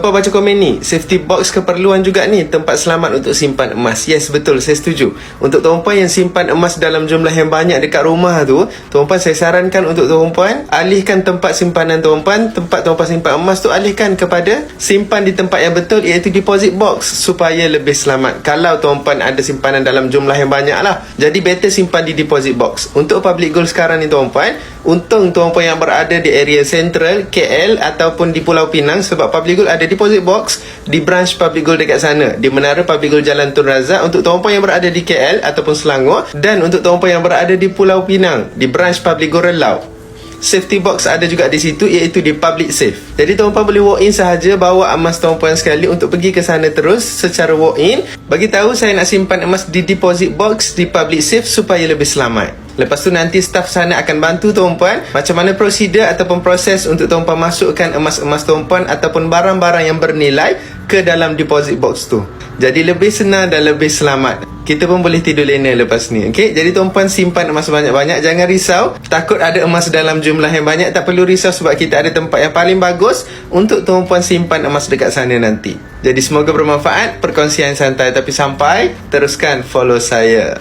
Apa baca komen ni? Safety box keperluan juga ni tempat selamat untuk simpan emas. Yes, betul. Saya setuju. Untuk tuan-puan yang simpan emas dalam jumlah yang banyak dekat rumah tu, tuan-puan saya sarankan untuk tuan-puan alihkan tempat simpanan tuan-puan, tempat tuan-puan simpan emas tu alihkan kepada simpan di tempat yang betul iaitu deposit box supaya lebih selamat. Kalau tuan-puan ada simpanan dalam jumlah yang banyak lah. Jadi better simpan di deposit box. Untuk public goal sekarang ni tuan-puan, untung tuan-puan yang berada di area central, KL ataupun di Pulau Pinang sebab public goal ada deposit box di branch public gold dekat sana di menara public gold Jalan Tun Razak untuk tuan-puan yang berada di KL ataupun Selangor dan untuk tuan-puan yang berada di Pulau Pinang di branch public gold Relau Safety box ada juga di situ iaitu di public safe. Jadi tuan-puan boleh walk in sahaja bawa emas tuan-puan sekali untuk pergi ke sana terus secara walk in. Bagi tahu saya nak simpan emas di deposit box di public safe supaya lebih selamat. Lepas tu nanti staff sana akan bantu tuan-puan macam mana prosedur ataupun proses untuk tuan-puan masukkan emas-emas tuan-puan ataupun barang-barang yang bernilai ke dalam deposit box tu. Jadi lebih senang dan lebih selamat. Kita pun boleh tidur lena lepas ni. Okey, jadi tuan-puan simpan emas banyak-banyak, jangan risau. Takut ada emas dalam jumlah yang banyak, tak perlu risau sebab kita ada tempat yang paling bagus untuk tuan-puan simpan emas dekat sana nanti. Jadi semoga bermanfaat perkongsian santai tapi sampai teruskan follow saya.